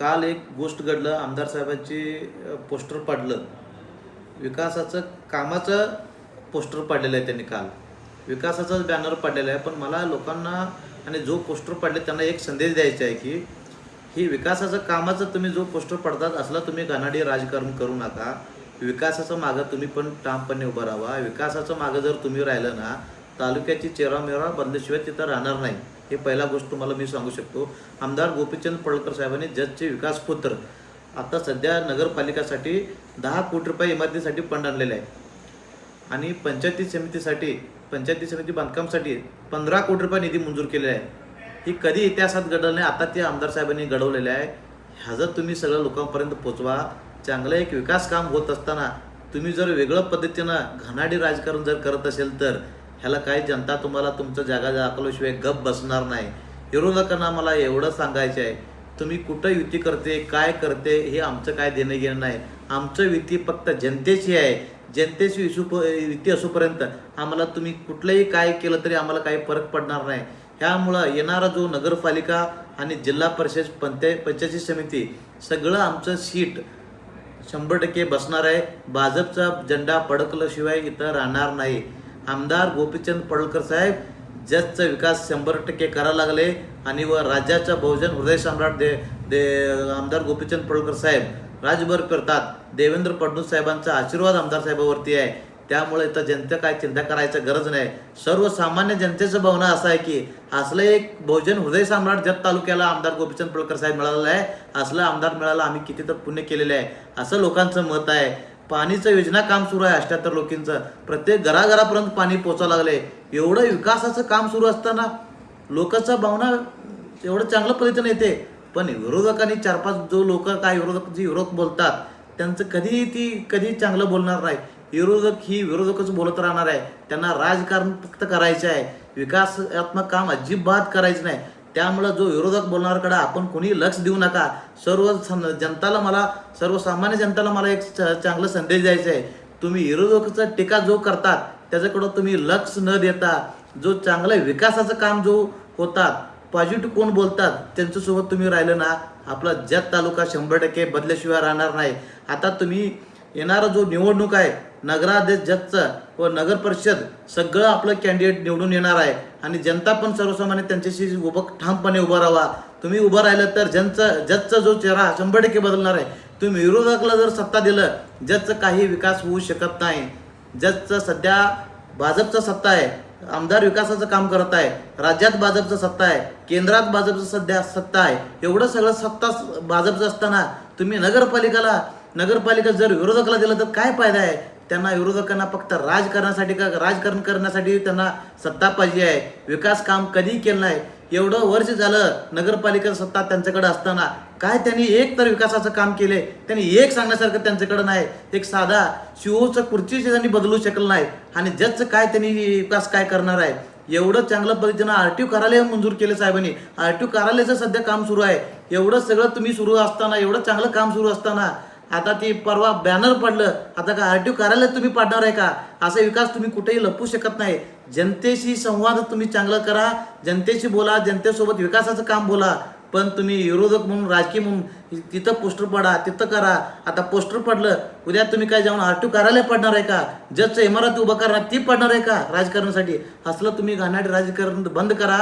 काल एक गोष्ट घडलं. आमदार साहेबांची पोस्टर पडलं. विकासाचं कामाचं पोस्टर पडलेलं आहे त्यांनी काल. विकासाचाच बॅनर पडलेला आहे. पण मला लोकांना आणि जो पोस्टर पडले त्यांना एक संदेश द्यायचा आहे की ही विकासाचं कामाचं तुम्ही जो पोस्टर पडतात असला तुम्ही घाणाडी राजकारण करू नका. विकासाचं मागं तुम्ही पण ठामपणे उभं राहा विकासाचं मागं जर तुम्ही राहिलं ना तालुक्याची चेहरामेहरा बंदशिवाय तिथं राहणार नाही. हे पहिला गोष्ट तुम्हाला मी सांगू शकतो. आमदार गोपीचंद पडळकर साहेबांनी जजचे विकासपुत्र आता सध्या नगरपालिकासाठी दहा कोटी रुपये इमारतीसाठी फंड आणलेले आहे. आणि पंचायती समितीसाठी पंचायती समिती बांधकामसाठी पंधरा कोटी रुपये निधी मंजूर केलेला आहे. ही कधी इतिहासात घडलं नाही आता ते आमदार साहेबांनी घडवलेलं आहे. ह्याचं तुम्ही सगळं लोकांपर्यंत पोचवा. चांगलं एक विकास काम होत असताना तुम्ही जर वेगळं पद्धतीनं घाणाडी राजकारण जर करत असेल तर ह्याला काही जनता तुम्हाला तुमचं जागा दाखवल्याशिवाय गप बसणार नाही. विरोधकांना मला एवढं सांगायचं आहे तुम्ही कुठं युती करते काय करते हे आमचं काय देणं घेणं नाही. आमचं युती फक्त जनतेची आहे. जनतेची इशू युती असूपर्यंत आम्हाला तुम्ही कुठलंही काय केलं तरी आम्हाला काही फरक पडणार नाही. ह्यामुळं येणारा जो नगरपालिका आणि जिल्हा परिषद पंचायत पंचायती समिती सगळं आमचं सीट शंभर टक्के बसणार आहे. भाजपचा झेंडा फडकल्याशिवाय इथं राहणार नाही. आमदार गोपीचंद पडळकर साहेब जसचा विकास शंभर टक्के करायला लागले आणि व राज्याच्या बहुजन हृदय सम्राट दे दे आमदार गोपीचंद पडळकर साहेब राजभर फिरतात. देवेंद्र फडणवीस साहेबांचा आशीर्वाद आमदार साहेबावरती आहे. त्यामुळे इथं जनता काय चिंता करायचं गरज नाही. सर्वसामान्य जनतेचं भावना असं आहे की असलं एक बहुजन हृदय सम्राट जत तालुक्याला आमदार गोपीचंद पडळकर साहेब मिळालेला आहे. असलं आमदार मिळाला आम्ही किती तर पुण्य केलेलं आहे. असं लोकांचं मत आहे. पाणीचं योजना काम सुरू आहे अष्ट्याहत्तर लोकींचं. प्रत्येक घराघरापर्यंत पाणी पोचायला लागले. एवढं विकासाचं काम सुरू असताना लोकांचा भावना एवढं चांगलं पद्धतीने येते पण विरोधकांनी चार पाच जो लोक काय विरोधक जे विरोधक बोलतात त्यांचं कधी ती कधी चांगलं बोलणार नाही. विरोधक ही विरोधकच बोलत राहणार आहे. त्यांना राजकारण फक्त करायचं आहे. विकासात्मक काम अजिबात करायचं नाही. त्यामुळं जो विरोधक बोलणारकडे आपण कोणी लक्ष देऊ नका. सर्व जनताला मला सर्वसामान्य जनताला मला एक च- चांगला संदेश द्यायचा आहे तुम्ही विरोधकाचा टीका जो करतात त्याच्याकडं तुम्ही लक्ष न देता जो चांगला विकासाचं काम जो होतात पॉझिटिव्ह कोण बोलतात त्यांच्यासोबत तुम्ही राहिलं ना आपला जत तालुका शंभर टक्के बदल्याशिवाय राहणार नाही. आता तुम्ही येणारा जो निवडणूक आहे नगराध्यक्ष जतचं व नगर परिषद सगळं आपलं कॅन्डिडेट निवडून येणार आहे. आणि जनता पण सर्वसामान्य त्यांच्याशी उभं ठामपणे उभं राहा तुम्ही उभं राहिलं तर जनचं जजचा जो चेहरा शंभर टक्के बदलणार आहे तुम्ही विरोधकला जर सत्ता दिलं जजचं काही विकास होऊ शकत नाही जजचं सध्या भाजपचा सत्ता आहे आमदार विकासाचं काम करत आहे राज्यात भाजपचं सत्ता आहे केंद्रात भाजपचं सध्या सत्ता आहे एवढं सगळं सत्ता भाजपचं असताना तुम्ही नगरपालिकाला नगरपालिका जर विरोधकला दिलं तर काय फायदा आहे? त्यांना विरोधकांना फक्त राजकारणासाठी का राजकारण करण्यासाठी त्यांना सत्ता पाहिजे आहे. विकास काम कधी केलं नाही. एवढं वर्ष झालं नगरपालिका सत्ता त्यांच्याकडे असताना. काय त्यांनी एक तर विकासाचं काम केले त्यांनी एक सांगण्यासारखं त्यांच्याकडे नाही. एक साधा शिवचं खुर्ची त्यांनी बदलू शकलं नाही. आणि जजचं काय त्यांनी विकास काय करणार आहे? एवढं चांगलं पद्धतीनं आर टी कार्यालय मंजूर केलं साहेबांनी. आर टी ओ कार्यालयाचं सध्या काम सुरू आहे. एवढं सगळं तुम्ही सुरू असताना एवढं चांगलं काम सुरू असताना आता ती परवा बॅनर पडलं. आता का आर टी कार्यालय तुम्ही पाडणार आहे का? असा विकास तुम्ही कुठेही लपवू शकत नाही. जनतेशी संवाद तुम्ही चांगला करा. जनतेशी बोला जनतेसोबत विकासाचं काम बोला. पण तुम्ही विरोधक म्हणून राजकीय म्हणून तिथं पोस्टर पडा तिथं करा. आता पोस्टर पडलं उद्या तुम्ही काय जाऊन आर टी कार्यालय पडणार आहे का? जजचं इमारत उभं करणार ती पडणार आहे का? राजकारणासाठी. असलं तुम्ही घाणारे राजकारण बंद करा.